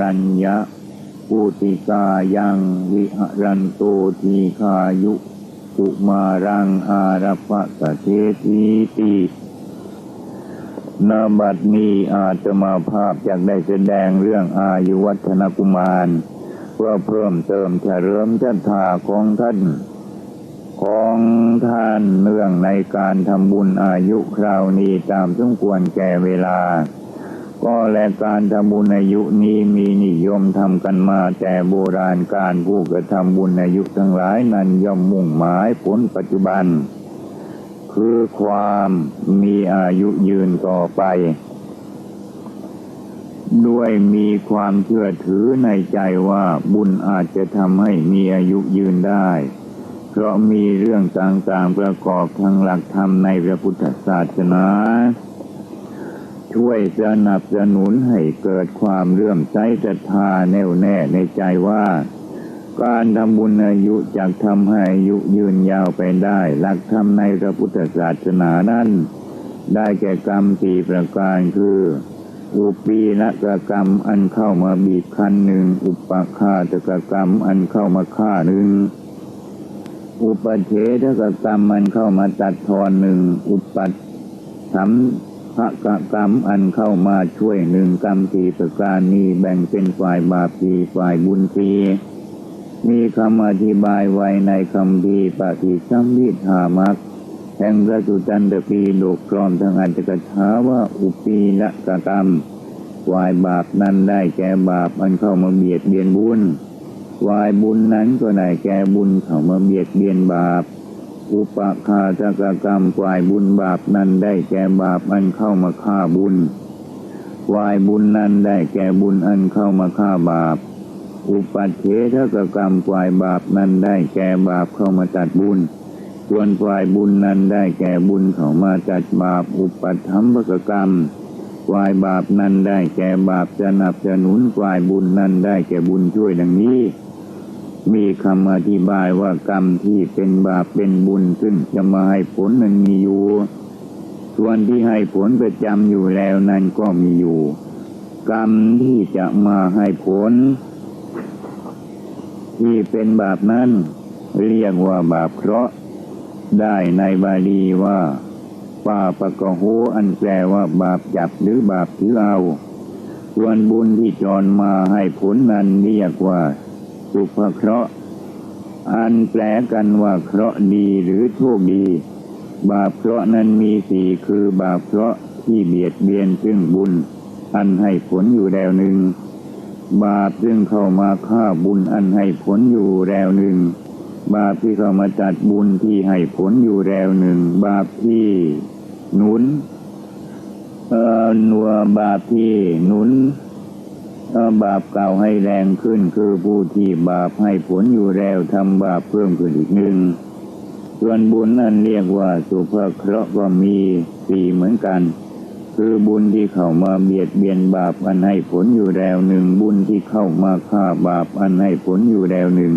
รัญญะปุติกายังวิหรันโตทีคายุสุมารังอารปะสะเททีตินาบัดนี้อาตมาภาพอยากได้แสดงเรื่องอายุวัฒนกุมาร เพื่อเพิ่มเติมเฉลิมชัทาของท่าน ของท่านเนื่องในการทำบุญอายุคราวนี้ตามสมควรแก่เวลา ก็และการทำบุญอายุนี้มีนิยมทำกันมาแต่โบราณการผู้กระทำบุญอายุทั้งหลายนั้นย่อมมุ่งหมายผลปัจจุบัน คือความมีอายุยืนต่อไป ด้วยมีความเชื่อถือในใจว่าบุญอาจจะทำให้มีอายุยืนได้ เพราะมีเรื่องต่างๆประกอบทางหลักธรรมในพระพุทธศาสนา ช่วยสนับสนุนให้เกิดความเรื่อมใสศรัทธาแน่วแน่ในใจว่า การทำบุญอายุจะทำให้อายุยืนยาวไปได้ หลักธรรมในพระพุทธศาสนานั้น ได้แก่กรรมสี่ประการคืออุปีละกกรรมอันเข้ามาบีบคั้นหนึ่ง อุปคาตกกรรมอันเข้ามาฆ่าหนึ่งอุปเฉทกกรรมอันเข้ามาตัดทอนหนึ่งอุปัตสัม ภกกรรมอันเข้ามาช่วยหนึ่งกรรมสี่ประการนี้แบ่งเป็นฝ่ายบาปสี่ฝ่ายบุญสี่มีคำอธิบายไว้ในคำพีปฏิสัมพิธามักแห่งพระสุจันตปีโดกพร้อมทั้งอันตกถาว่าอุปีละกกรรมวายบาปนั้นได้แก่บาปอันเข้ามาเบียดเบียนบุญวายบุญนั้นก็ได้แก่บุญเข้ามาเบียดเบียนบาป อุปคาตกกรรมวายบุญบาปนั้นได้แก่บาปอันเข้ามาฆ่าบุญวายบุญนั้นได้แก่บุญอันเข้ามาฆ่าบาป อุปัฏเฉทกกรรมวายบาปนั้นได้แก่บาปเข้ามาตัดบุญ ส่วนฝ่ายบุญนั้นได้แก่บุญเข้ามาจัดบาป อุปัฏฐัมภกกรรมฝ่ายบาปนั้นได้แก่บาปสนับสนุนฝ่ายบุญนั้นได้แก่บุญช่วยดังนี้ มีคำอธิบายว่ากรรมที่เป็นบาปเป็นบุญซึ่งจะมาให้ผลนั้นมีอยู่ ส่วนที่ให้ผลประจำอยู่แล้วนั้นก็มีอยู่ กรรมที่จะมาให้ผล ที่เป็นบาปนั้น เรียกว่าบาปเคราะห์ได้ในบาลีว่าปาปะกะโหอันแปลว่าบาปจับหรือบาปถือเอาส่วนบุญที่จรมาให้ผลนั้นเรียกว่า สุภเคราะห์ อันแปลกันว่าเคราะห์ดีหรือโชคดี บาปเคราะห์นั้นมีสี่คือบาปเคราะห์ที่เบียดเบียนซึ่งบุญ อันให้ผลอยู่แล้วหนึ่ง บาปซึ่งเข้ามาฆ่าบุญอันให้ผลอยู่แล้วหนึ่ง บาปที่เข้ามาจัดบุญที่ให้ผลอยู่แล้วหนึ่ง บาปที่หนุนเอ่อหนัวบาปที่หนุน บาปเก่าให้แรงขึ้นคือผู้ที่บาปให้ผลอยู่แล้วทำบาปเพิ่มขึ้นอีกหนึ่งส่วนบุญนั้นเรียกว่าสุภเคราะห์ก็มีสี่เหมือนกัน คือบุญที่เข้ามาเบียดเบียนบาปอันให้ผลอยู่แล้วหนึ่งบุญที่เข้ามาฆ่าบาปอันให้ผลอยู่แล้วหนึ่ง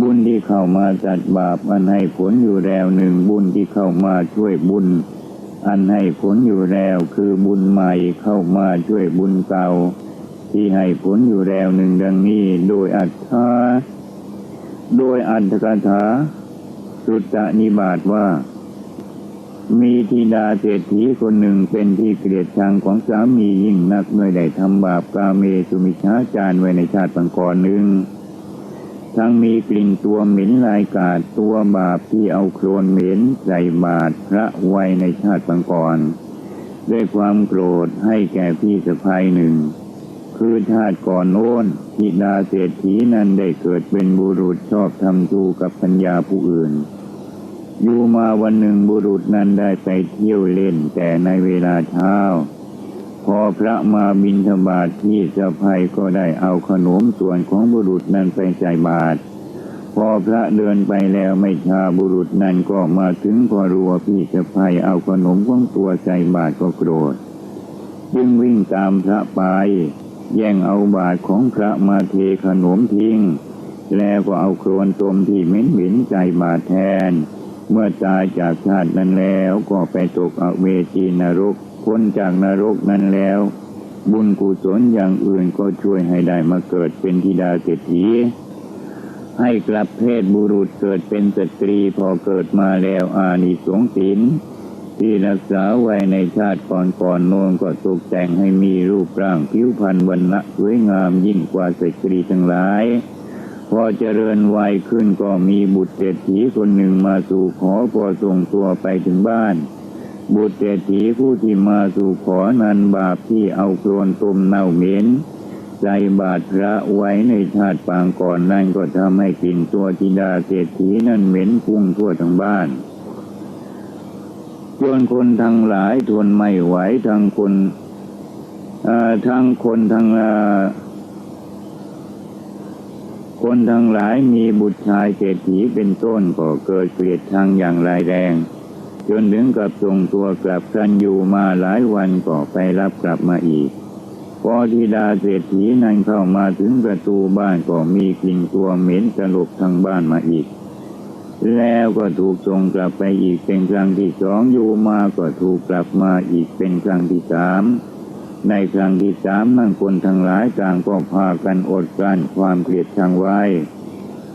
บุญที่เข้ามาจัดบาปอันให้ผลอยู่แล้วหนึ่งบุญที่เข้ามาช่วยบุญ อันให้ผลอยู่แล้วคือบุญใหม่เข้ามาช่วยบุญเก่า ที่ให้ผลอยู่แล้วหนึ่งดังนี้ โดยอัตถาโดยอัตถกถาสุตตนิบาตว่า มีธิดาเศรษฐีคนหนึ่งเป็นที่เกลียดชังของสามียิ่งนักเมื่อได้ทำบาปกาเมสุมิชาจารไว้ในชาติปังกอนหนึ่งทั้งมีกลิ่นตัวเหม็นลายกาดตัวบาปที่เอาโคลนเหม็นใส่บาตรพระไว้ในชาติปังกอนด้วยความโกรธให้แก่พี่สะพ้ายหนึ่ง คือชาติก่อนโน้นธิดาเศรษฐีนั้นได้เกิดเป็นบุรุษชอบทำทูกับปัญญาผู้อื่น อยู่มาวันหนึ่งบุรุษนั้นได้ไปเที่ยวเล่นแต่ในเวลาเช้า พอพระมาบิณฑบาตที่สะพายก็ได้เอาขนมส่วนของบุรุษนั้นไปใส่บาตรพอพระเดินไปแล้วไม่ช้าบุรุษนั้นก็มาถึงพอรัวพี่สะพายเอาขนมของตัวใส่บาตรก็โกรธ จึงวิ่งตามพระไป แย่งเอาบาตของพระมาเทขนมทิ้ง แล้วก็เอาโครนตมที่เหม็นเหม็นใจบาตรแทน เมื่อตายจากชาตินั้นแล้วก็ไปตกอเวจีนรกพ้นจากนรกนั้นแล้ว บุญกุศลอย่างอื่นก็ช่วยให้ได้มาเกิดเป็นธิดาเศรษฐีให้กลับเพศบุรุษเกิดเป็นสตรีพอเกิดมาแล้วอานิสงส์ศีล ที่รักษาไว้ในชาติก่อนๆโน้นก็ตกแต่งให้มีรูปร่างผิวพรรณวรรณะสวยงามยิ่งกว่าสตรีทั้งหลาย พอเจริญวัยขึ้นก็มีบุตรเศรษฐีคนหนึ่งมาสู่ขอพอส่งตัวไปถึงบ้าน บุตรเศรษฐีผู้ที่มาสู่ขอนั้นบาปที่เอาโคลนต้มเน่าเหม็นใสบาตรพระไว้ในชาติปางก่อนนั่นก็ทำให้กลิ่นตัวธิดาเศรษฐีนั้นเหม็นฟุ้งทั่วทั้งบ้าน จนคนทั้งหลายทนไม่ไหวทั้งคนทั้งคนทั้งคนทั้งหลายมีบุตรชายเศรษฐีเป็นต้นก็เกิดเกลียดชังอย่างรายแรง จนถึงกับส่งตัวกลับกันอยู่มาหลายวันก็ไปรับกลับมาอีกพอธิดาเศรษฐีนั้นเข้ามาถึงประตูบ้านก็มีกลิ่นตัวเหม็นสลบทางบ้านมาอีก แล้วก็ถูกส่งกลับไปอีกเป็นครั้งที่สองอยู่มาก็ถูกกลับมาอีกเป็นครั้งที่สามในครั้งที่สามนั่นคนทั้งหลายต่างก็พากันอดกลั้นความเกลียดชังไว้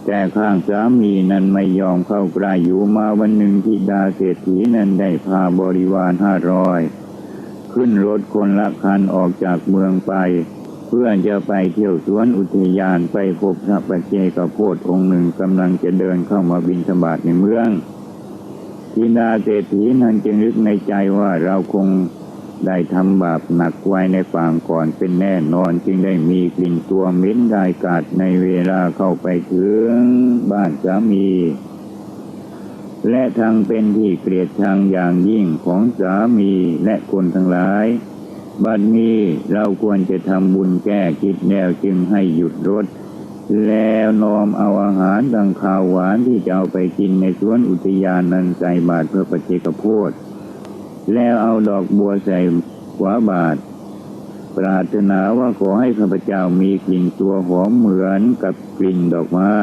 แต่ข้างสามีนั้นไม่ยอมเข้าใกล้อยู่มาวันหนึ่งธิดาเศรษฐีนั้นได้พาบริวารห้าร้อยขึ้นรถคนละคันออกจากเมืองไป เพื่อจะไปเที่ยวสวนอุทยานไปพบพระปัจเจกโพธองค์หนึ่งกำลังจะเดินเข้ามาบินสบาทในเมืองธิดาเศรษฐีนั้นจึงนึกในใจว่าเราคงได้ทำบาปหนักไว้ในฝางก่อนเป็นแน่นอนจึงได้มีกลิ่นตัวเหม็นได้กาดในเวลาเข้าไปถึงบ้านสามี และทางเป็นที่เกลียดชังอย่างยิ่งของสามีและคนทั้งหลาย บัดนี้เราควรจะทำบุญแก้คิดแนวจึงให้หยุดรถ แล้วน้อมเอาอาหารดังข้าวหวานที่จะเอาไปกินในสวนอุทยานนั้นใส่บาตรเพื่อปฏิเจกโพธแล้วเอาดอกบัวใส่ขวาบาท ปรารถนาว่าขอให้ข้าพเจ้ามีกลิ่นตัวหอมเหมือนกับกลิ่นดอกไม้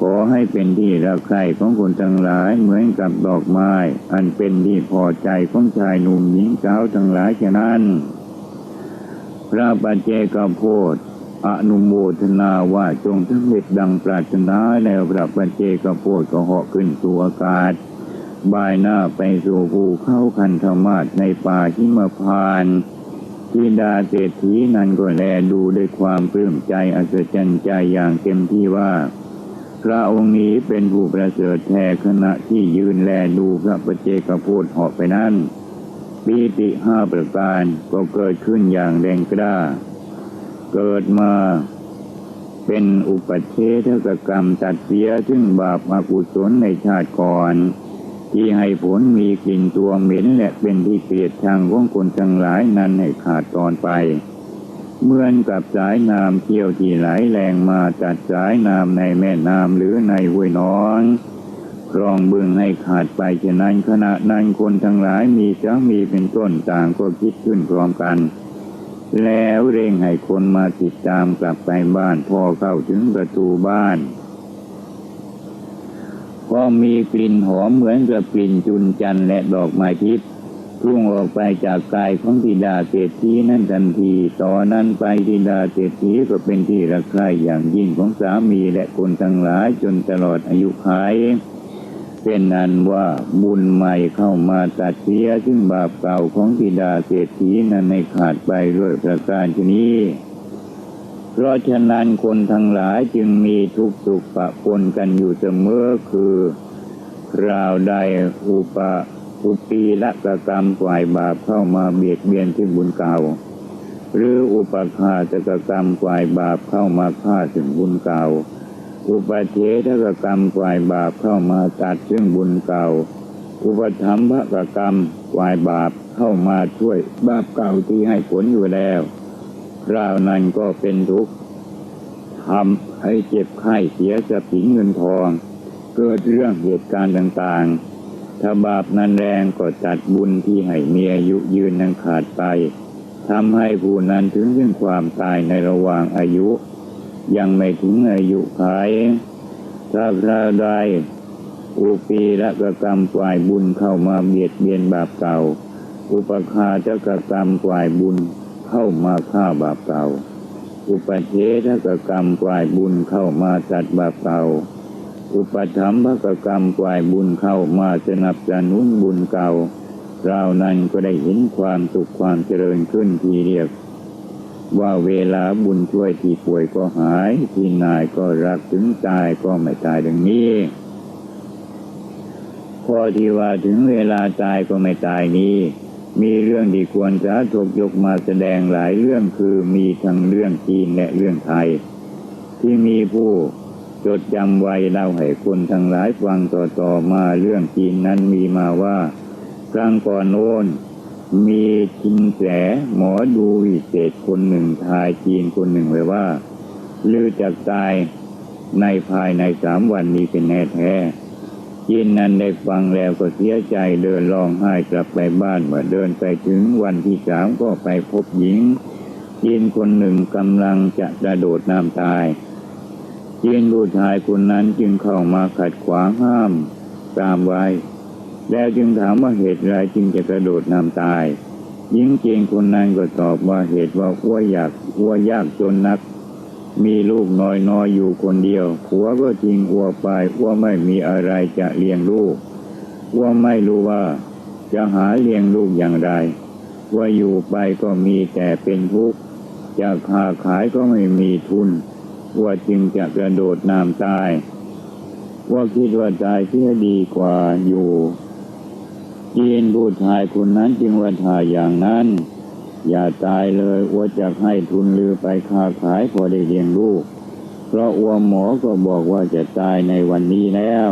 ขอให้เป็นที่รักใคร่ของคนทั้งหลายเหมือนกับดอกไม้ อันเป็นที่พอใจของชายหนุ่มหญิงสาวทั้งหลายฉะนั้น พระปัจเจกโพธอนุโมทนาว่าจงสำเร็จดังปรารถนาแล้วพระปัจเจกโพธก็เหาะขึ้นสู่อากาศ บายหน้าไปสู่ภูเขาคันธมาศในป่าหิมพานทิดาเศรษฐีนั้นก็แลดูด้วยความปลื้มใจอัศจรรย์ใจอย่างเต็มที่ว่า พระองค์นี้เป็นผู้ประเสริฐแท้ขณะที่ยืนแลดูพระประเจกพูดเหาะไปนั้นปีติห้าประการก็เกิดขึ้นอย่างแรงกล้า เกิดมาเป็นอุปเชทกกรรมตัดเสียซึ่งบาปอากุศลในชาติก่อน ที่ให้ผลมีกลิ่นตัวเหม็นและเป็นที่เกลียดชังของคนทั้งหลายนั้นให้ขาดตอนไป เหมือนกับสายน้ำเที่ยวที่ไหลแรงมาจัดสายน้ำในแม่น้ำหรือในห้วยน้องครองบึงให้ขาดไปฉะนั้นขณะนั้นคนทั้งหลายมีสามีเป็นต้นต่างก็คิดขึ้นพร้อมกัน แล้วเร่งให้คนมาติดตามกลับไปบ้านพอเข้าถึงประตูบ้าน ก็มีกลิ่นหอมเหมือนกับกลิ่นจุนจันและดอกไม้ทิพย์ พุ่งออกไปจากกายของธิดาเศรษฐีนั้นทันทีต่อนนั้นไปธิดาเศรษฐีก็เป็นที่รักใคร่อย่างยิ่งของสามีและคนทั้งหลายจนตลอดอายุขัยเป็นอันว่าบุญใหม่เข้ามาตัดเสียซึ่งบาปเก่าของธิดาเศรษฐีนั้นในขาดไปด้วยประการชนี้เพราะฉะนั้นคนทั้งหลายจึงมีทุกสุขปะปนกันอยู่เสมอคือคราวใดอุปะ อุปีละกกรรมฝ่ายบาปเข้ามาเบียดเบียนที่บุญเก่า หรืออุปคาตกกรรมฝ่ายบาปเข้ามาฆ่าถึงบุญเก่า อุปเททกกรรมฝ่ายบาปเข้ามาตัดซึ่งบุญเก่า อุปธรรมภกกรรมฝ่ายบาปเข้ามาช่วยบาปเก่าที่ให้ผลอยู่แล้วคราวนั้นก็เป็นทุกข์ทำให้เจ็บไข้เสียทรัพย์สิเงินทอง เกิดเรื่องเหตุการณ์ต่างๆ ถ้าบาปนั้นแรงก็จัดบุญที่ให้มีอายุยืนนั้นขาดไปทำให้ผู้นั้นถึงซึ่งความตายในระหว่างอายุ ยังไม่ถึงอายุไขถ้าคราวใดอุปีละกกรรมฝ่ายบุญเข้ามาเบียดเบียนบาปเก่า อุปคาเจ้ากรรมฝ่ายบุญเข้ามาฆ่าบาปเก่า อุปเทศกกรรมกวายบุญเข้ามาจัดบาปเก่า อุปถัมภกกรรมกวายบุญเข้ามาสนับสนุนบุญเก่าเรานั้นก็ได้เห็นความสุขความเจริญขึ้นทีเรียกว่าเวลาบุญช่วยที่ป่วยก็หาย ที่นายก็รักถึงตายก็ไม่ตายดังนี้ข้อที่ว่าถึงเวลาตายก็ไม่ตายนี้ มีเรื่องที่ควรจะถกยกมาแสดงหลายเรื่องคือมีทั้งเรื่องจีนและเรื่องไทย ที่มีผู้ จดจำไว้เล่าให้คนทั้งหลายฟังต่อๆมาเรื่องจีนนั้นมีมาว่า ครั้งก่อนโน้นมีชินแสหมอดูวิเศษคนหนึ่งทายจีนคนหนึ่งไว้ว่าลือจากตายในภายในสามวันนี้เป็นแน่แท้จีนนั้นได้ฟังแล้วก็เสียใจเดินร้องไห้กลับไปบ้านเมื่อเดินไปถึงวันที่สามก็ไปพบหญิงจีนคนหนึ่งกำลังจะกระโดดน้ำตาย จีนผู้ชายคนนั้นจึงเข้ามาขัดขวางห้าม ตามไว้ แล้วจึงถามว่าเหตุไรจึงจะกระโดดน้ำตายหญิงเจงคนนั้นก็ตอบว่าเหตุว่าอ้วอยากอ้วยากจนนัก มีลูกน้อยน้อยๆอยู่คนเดียวผัวก็ทิ้งอ้วไปอ้วไม่มีอะไรจะเลี้ยงลูกอ้วไม่รู้ว่า จะหาเลี้ยงลูกอย่างไรว่าอยู่ไปก็มีแต่เป็นทุกข์จะค้าขายก็ไม่มีทุน ว่าจึงจะกระโดดน้ำตาย ว่าคิดว่าตายเสียดีกว่าอยู่จีนผู้ชายคนนั้นจึงว่าถ้าอย่างนั้น อย่าตายเลยว่าจะให้ทุนลือไปค้าขายพอได้เลี้ยงลูก เพราะอัวหมอก็บอกว่าจะตายในวันนี้แล้ว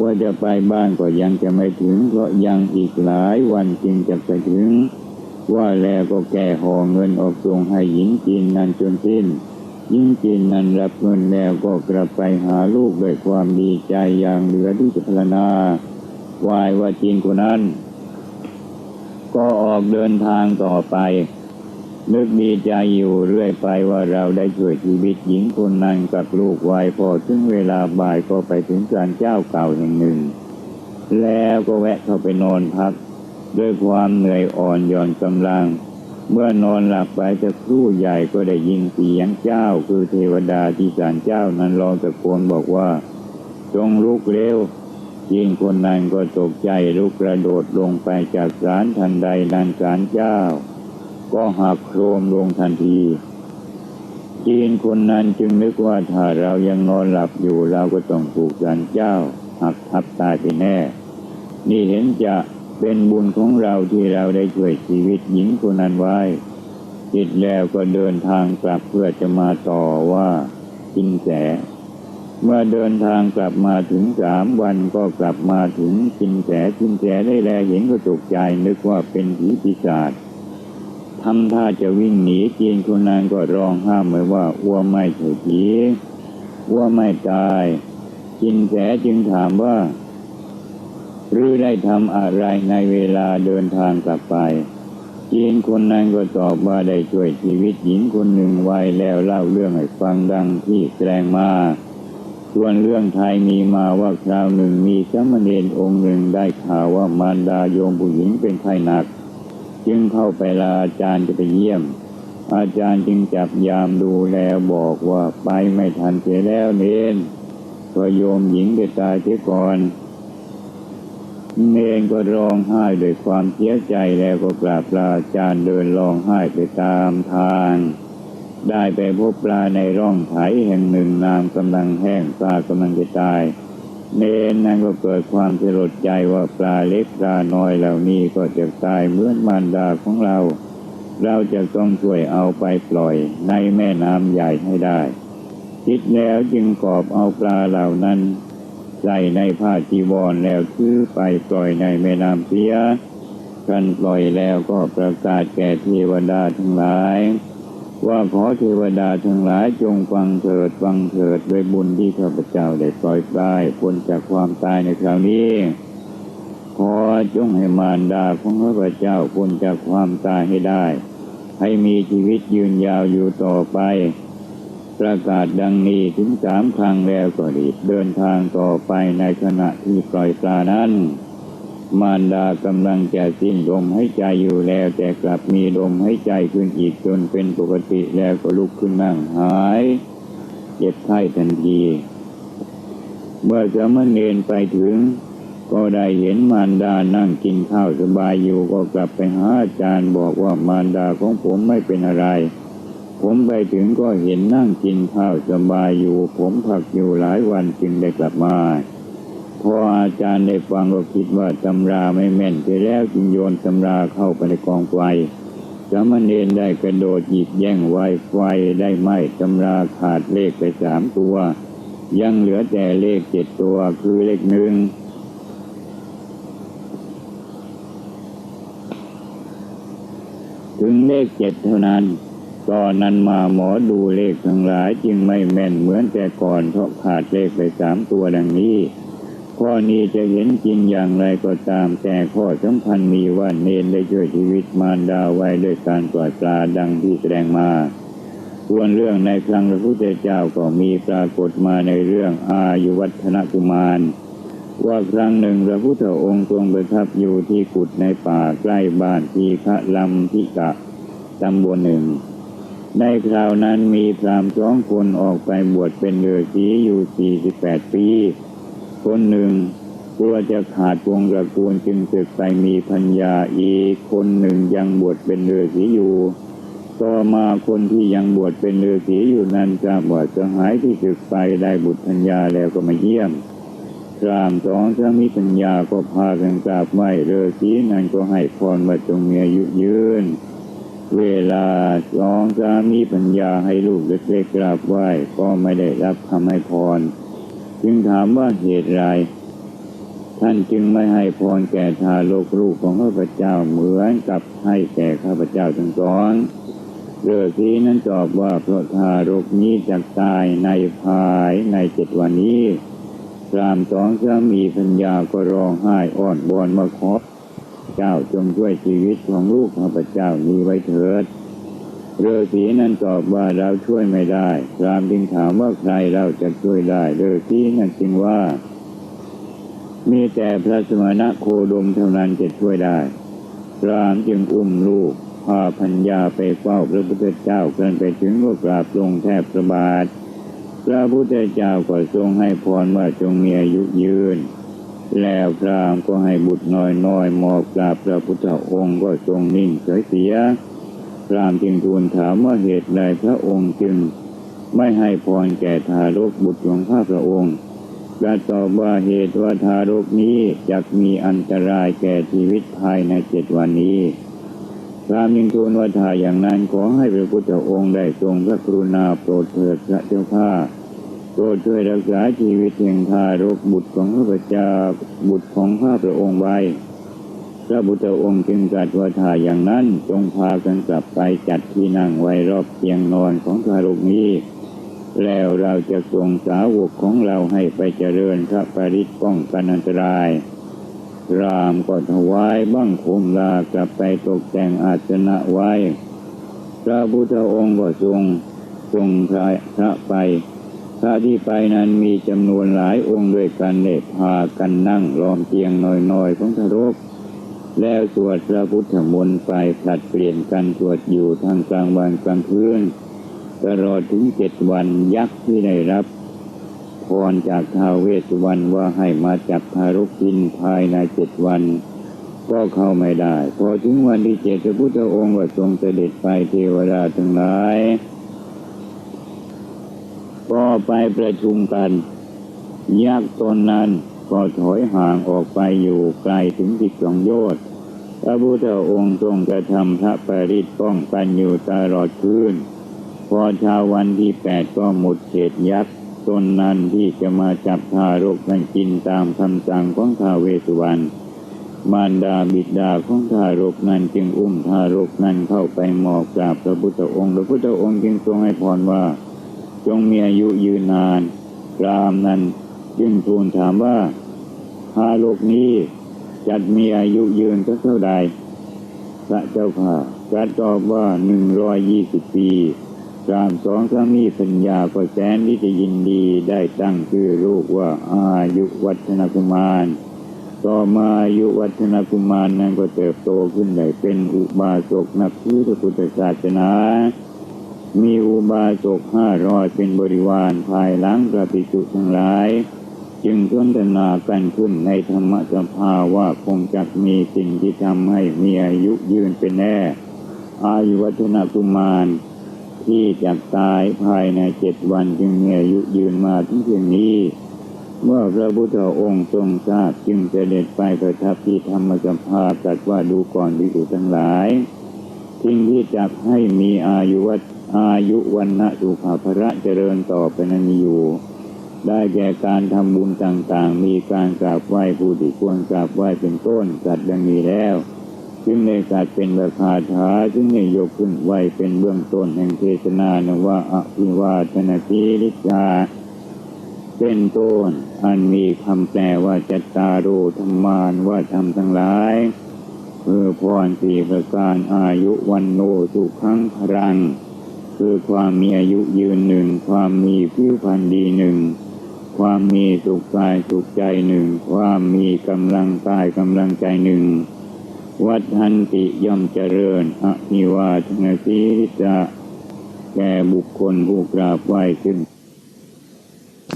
ว่าจะไปบ้านก็ยังจะไม่ถึงเพราะยังอีกหลายวันจึงจะไปถึง ว่าแล้วก็แก่ห่อเงินออกส่งให้หญิงจีนนั้นจนสิ้น หญิงจีนนั้นรับเงินแล้วก็กลับไปหาลูกด้วยความดีใจอย่างเหลือที่จะพรณนาวายว่าจีนคนนั้น ก็ออกเดินทางต่อไป นึกดีใจอยู่เรื่อยไปว่าเราได้ช่วยชีวิตหญิงคนนั้นกับลูกไว้พอถึงเวลาบ่ายก็ไปถึงศาลเจ้าเก่าแห่งหนึ่ง แล้วก็แวะเข้าไปนอนพัก ด้วยความเหนื่อยอ่อนหย่อนกำลัง เมื่อนอนหลับไปจะครู่ใหญ่ก็ได้ยินเสียงเจ้าคือเทวดาที่ศาลเจ้านั้นร้องตะโกนบอกว่า จงลุกเร็วยิงคนนั้นก็ตกใจลุกกระโดดลงไปจากศาลทันใดนั้นศาลเจ้า ก็หักโครมลงทันทีจีนคนนั้นจึงนึกว่าถ้าเรายังนอนหลับอยู่เราก็ต้องถูกศาลเจ้า หักทับตายไปแน่ นี่เห็นจะ เป็นบุญของเราที่เราได้ช่วยชีวิตหญิงคนนั้นไว้ จิตแล้วก็เดินทางกลับเพื่อจะมาต่อว่ากินแส เมื่อเดินทางกลับมาถึงสามวันก็กลับมาถึงกินแสกินแสได้แลเห็นก็ตกใจนึกว่าเป็นผีปีศาจทำท่าจะวิ่งหนีจีนคนนั้นก็ร้องห้ามไว้ว่าอ้วไม่ใช่ผีอ้วไม่ตายกินแสจึงถามว่า หรือได้ทำอะไรในเวลาเดินทางกลับไปจีนคนนั้นก็ตอบว่าได้ช่วยชีวิตหญิงคนหนึ่งไว้แล้วเล่าเรื่องให้ฟังดังที่แสดงมาส่วนเรื่องไทยมีมาว่าคราวหนึ่งมีสามเณรองค์หนึ่งได้ข่าวว่ามารดาโยมผู้หญิงเป็นไข้หนัก จึงเข้าไปลาอาจารย์จะไปเยี่ยม อาจารย์จึงจับยามดูแลบอกว่าไปไม่ทันเสียแล้วเนนก็โยมหญิงได้ตายเสียก่อน เนนก็ร้องไห้ด้วยความเสียใจแล้วก็กราบลาอาจารย์เดินร้องไห้ไปตามทาง ได้ไปพบปลาในร่องไถแห่งหนึ่งน้ำกำลังแห้งปลากำลังจะตาย เนนนั้นก็เกิดความสลดใจว่าปลาเล็กปลาน้อยเหล่านี้ก็จะตายเหมือนมารดาของเรา เราจะต้องช่วยเอาไปปล่อยในแม่น้ำใหญ่ให้ได้ คิดแล้วจึงกอบเอาปลาเหล่านั้น ใส่ในผ้าจีวรแล้วซื้อไปปล่อยในแม่น้ำเสียกันปล่อยแล้วก็ประกาศแก่เทวดาทั้งหลาย ว่าขอเทวดาทั้งหลายจงฟังเถิดฟังเถิดด้วยบุญที่ข้าพเจ้าได้ปล่อยปลายพ้นจากความตายในคราวนี้ขอจงให้มารดาของข้าพเจ้าพ้นจากความตายให้ได้ ให้มีชีวิตยืนยาวอยู่ต่อไป ประกาศดังนี้ถึงสามครั้งแล้วก็รีบเดินทางต่อไปในขณะที่ปล่อยปลานั้น มารดากำลังจะสิ้นลมหายใจอยู่แล้ว แต่กลับมีลมหายใจขึ้นอีกจนเป็นปกติแล้วก็ลุกขึ้นนั่งหาย เจ็บไข้ทันทีเมื่อสามเณรไปถึง ก็ได้เห็นมารดานั่งกินข้าวสบายอยู่ก็กลับไปหาอาจารย์บอกว่ามารดาของผมไม่เป็นอะไร ผมไปถึงก็เห็นนั่งกินข้าวสบายอยู่ ผมพักอยู่หลายวันจึงได้กลับมาพออาจารย์ได้ฟังก็คิดว่าตำราไม่แม่นไปแล้วจึงโยนตำราเข้าไปในกองไฟสามเณรได้กระโดดหยิบแย่งไวไฟได้ไหมตำราขาดเลขไปสามตัว ยังเหลือแต่เลขเจ็ดตัวคือเลขหนึ่งถึงเลขเจ็ดเท่านั้น ตอนนั้นมาหมอดูเลขทั้งหลายจึงไม่แม่นเหมือนแต่ก่อนเพราะขาดเลขไปสามตัวดังนี้ ข้อนี้จะเห็นจริงอย่างไรก็ตาม แต่ข้อสำคัญมีว่าเนนได้ช่วยชีวิตมารดาไว้ด้วยการปล่อยปลาดังที่แสดงมาส่วนเรื่องในครั้งพระพุทธเจ้าก็มีปรากฏมาในเรื่องอายุวัฒนกุมาร ว่าครั้งหนึ่งพระพุทธองค์ทรงประทับอยู่ที่กุฏในป่าใกล้บ้านทีฆะลำทิกะตำบลหนึ่ง ในคราวนั้นมีพรามสองคนออกไปบวชเป็นฤาษีอยู่สี่สิบแปดปี คนหนึ่งกลัวจะขาดวงตระกูลจึงศึกไปมีพัญญาอีกคนหนึ่งยังบวชเป็นฤาษีอยู่ ต่อมาคนที่ยังบวชเป็นฤาษีอยู่นั้นทราบว่าสหายที่ศึกไปได้บุตรพัญญาแล้วก็มาเยี่ยมพรามสองสามีปัญญาก็พากันกราบไหว้ฤาษีนั้นก็ให้พรว่าจงมีอายุยืน เวลาสองสามีปัญญาให้ลูกเล็กๆกราบไหว้ก็ไม่ได้รับคำให้พร จึงถามว่าเหตุไรท่านจึงไม่ให้พรแก่ทาโรกลูกของข้าพเจ้าเหมือนกับให้แก่ข้าพเจ้าทั้งสองฤาษีนั้นตอบว่าเพราะทารกนี้จะตายในภายในเจ็ดวันนี้รามสองสามีพัญญาก็ร้องไห้อ้อนบอนมาขอ เจ้าจงช่วยชีวิตของลูกข้าพเจ้านี้ไว้เถิดฤาษีนั้นตอบว่าเราช่วยไม่ได้รามจึงถามว่าใครเราจะช่วยได้ฤาษีนั้นจึงว่า มีแต่พระสมณะโคดมเท่านั้นจะช่วยได้ รามจึงอุ้มลูกพาพัญญาไปเฝ้าพระพุทธเจ้ากันไปถึงก็กราบลงแทบพระบาทพระพุทธเจ้าก็ทรงให้พรว่าจงมีอายุยืน แล้วพรามก็ให้บุตรน้อยน้อยมอบกราบพระพุทธองค์ก็ทรงนิ่งเฉยเสียพรามจึงทูลถามว่าเหตุใดพระองค์จึงไม่ให้พรแก่ทารกบุตรของข้าพระองค์กระตอบว่าเหตุว่าทารกนี้จะมีอันตรายแก่ชีวิตภายในเจ็ดวันนี้พรามยิงทูลว่าถ้าอย่างนั้นขอให้พระพุทธองค์ได้ทรงพระกรุณาโปรดเถิดพระเจ้าข้า โปรดช่วยรักษาชีวิตแห่งทารกบุตรของข้าพเจ้าบุตรของข้าพระองค์ไว้ พระพุทธองค์จึงตรัสว่าถ้าอย่างนั้นจงพากันกลับไปจัดที่นั่งไว้รอบเตียงนอนของทารกนี้ แล้วเราจะส่งสาวกของเราให้ไปเจริญพระปริตป้องกันอันตราย รามก็ถวายบังคมลากลับไปตกแต่งอาสนะไว้ พระพุทธองค์ก็ทรงทรงพระไป พระที่ไปนั้นมีจำนวนหลายองค์ด้วยกันเนพากันนั่งล้อมเตียงน้อยๆของทารก แล้วสวดพระพุทธมนต์ไปผลัดเปลี่ยนกันสวดอยู่ทั้งกลางวันกลางคืนตลอดถึงเจ็ดวันยักษ์ที่ได้รับพรจากท้าวเวสสุวรรณว่าให้มาจับทารกกินภายในเจ็ดวัน ก็เข้าไม่ได้ พอถึงวันที่เจ็ดพระพุทธองค์ก็ทรงเสด็จไปเทวดาทั้งหลาย ไปประชุมกันยักษ์ตนนั้นก็ถอยห่างออกไปอยู่ไกลถึงสิบสองโยชน์พระพุทธองค์ทรงกระทำพระปริตป้องกันอยู่ตลอดคืน พอเช้าวันที่แปดก็หมดเขตยักษ์ตนนั้นที่จะมาจับทารกนั้นกินตามคำสั่งของทาเวสสุวรรณมารดาบิดาของทารกนั้นจึงอุ้มทารกนั้นเข้าไปหมอบกราบพระพุทธองค์ พระพุทธองค์จึงทรงให้พรว่า จงมีอายุยืนนาน รามนั้นจึงทูลถามว่าทารกนี้จัดมีอายุยืนเท่าใด พระเจ้าค่ะตรัสตอบว่าหนึ่งร้อยยี่สิบปีรามสองสามีปัญญาก็แสนที่จะยินดีได้ตั้งชื่อลูกว่าอายุวัฒนกุมาร ต่อมาอายุวัฒนกุมารนั้นก็เติบโตขึ้นได้เป็นอุบาสกนักพุทธพุทธศาสนา มีอุบาสกห้าร้อยเป็นบริวารภายหลังพระภิกษุทั้งหลาย จึงสนทนากันขึ้นในธรรมสภาว่าคงจะมีสิ่งที่ทำให้มีอายุยืนเป็นแน่ อายุวัฒนกุมาร ที่จะตายภายในเจ็ดวันจึงมีอายุยืนมาถึงเพียงนี้ เมื่อพระพุทธองค์ทรงทราบจึงเสด็จไปประทับที่ธรรมสภาตรัสว่าดูก่อนภิกษุทั้งหลายสิ่งที่จะให้มีอายุวัฒ อายุวันนะสุขภระเจริญต่อไปนั้นมีอยู่ ได้แก่การทำบุญต่างๆ มีการกราบไหว้ผู้ที่ควรกราบไหว้เป็นต้นจัดดังนี้แล้วจึงในการเป็นราคาถาจึงในยกขึ้นไหวเป็นเบื้องต้นแห่งเทศนานว่าอภิวาทนาทีริจาเป็นต้น อันมีคำแปลว่าจัตตารุธรรมานว่าทำทั้งหลายคือพรสี่ประการอายุวันโนสุขังพรัง คือความมีอายุยืนหนึ่ง ความมีผิวพรรณดีหนึ่ง ความมีสุขกายสุขใจหนึ่ง ความมีกำลังกายกำลังใจหนึ่ง วัฏทันติย่อมเจริญอภิวาทนาสีริจาแก่บุคคลผู้กราบไหว้ขึ้น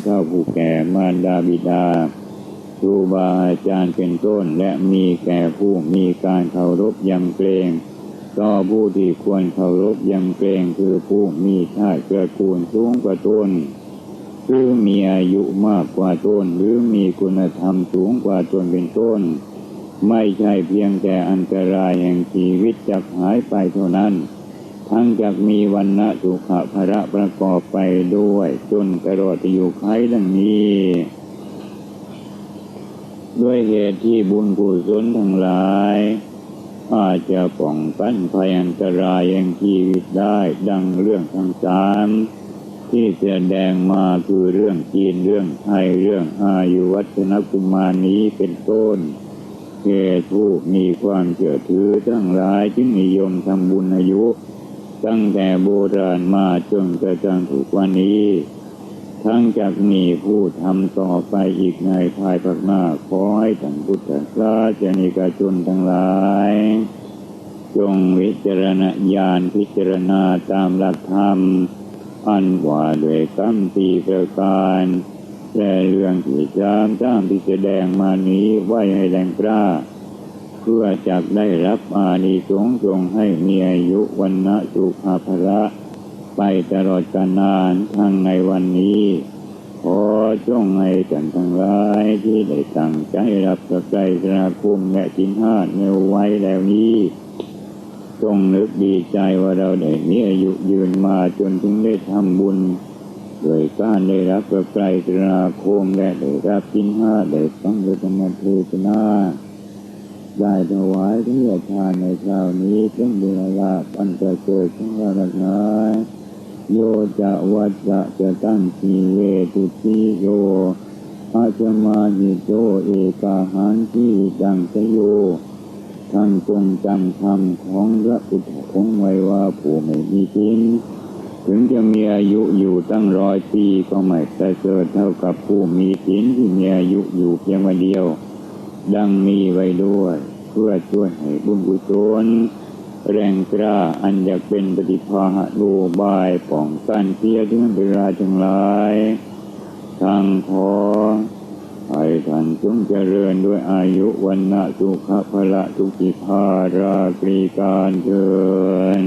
ข้าผู้แก่มารดาบิดาครูบาอาจารย์เป็นต้นและมีแก่ผู้มีการเคารพยำเกรง ต่อผู้ที่ควรเคารพยำเกรงคือผู้มีชาติเกิดกูลสูงกว่าตนหรือมีอายุมากกว่าตนหรือมีคุณธรรมสูงกว่าตนเป็นต้น ไม่ใช่เพียงแต่อันตรายแห่งชีวิตจะหายไปเท่านั้น ทั้งจากมีวันณะสุขภระประกอบไปด้วยจนตลอดอยู่ไขดังนี้ด้วยเหตุที่บุญกุศลทั้งหลาย อาจจะป้องกันภัยอันตรายแห่งชีวิตได้ดังเรื่องทั้งสามที่แสดงมาคือเรื่องจีนเรื่องไทยเรื่องอายุวัฒนกุมารนี้เป็นต้นเหตุผู้มีความเชื่อถือทั้งหลายจึงนิยมทำบุญอายุ ตั้งแต่โบราณมาจนกระทั่งถูกวันนี้ ทั้งจากมีผู้ทำต่อไปอีกในภายภาคหน้าขอให้ท่านพุทธศาสนิกชนทั้งหลาย จงวิจารณญาณพิจารณาตามหลักธรรม อันว่าด้วยกรรมตีประการและเรื่องที่จามตามที่แสดงมานี้ไว้ให้แรงกล้า เพื่อจักได้รับอานิสงส์ทรงให้มีอายุวันนะสุขภระ ไปตลอดกาลนานทั้งในวันนี้ ขอจงให้ท่านทั้งหลายที่ได้ตั้งใจรับสกายสราคุมและจินห้าเนวไว้แล้วนี้จงนึกดีใจว่าเราได้มีอายุยืนมาจนถึงได้ทำบุญโดยการได้รับพระไตรตราคมและได้รับกินห้าได้ฟังธรรมเทศนาได้ถวายที่ทานในคราวนี้เป็นเวลาปันจะเกิดของเราทั้งหลาย โยจะวัจจะจะตั้งทีเวตุติโยอาจมาหิโตเอกาหันที่จังสโยท่านจงจำคำของพระพุทธองค์ไว้ว่าผู้ไม่มีทิ้นถึงจะมีอายุอยู่ตั้งร้อยปีก็ไม่แต่เกิดเท่ากับผู้มีศีลที่มีอายุอยู่เพียงวันเดียว ดังมีไว้ด้วย เพื่อช่วยให้บุญกุศล แรงกล้าอันอยากเป็นปฏิภาหะโลบายป้องกันเสียที่มันเป็นราจังหลายทางขอให้ท่านจงเจริญด้วยอายุวันนะสุขภละทุกิภาราตรีการเทิน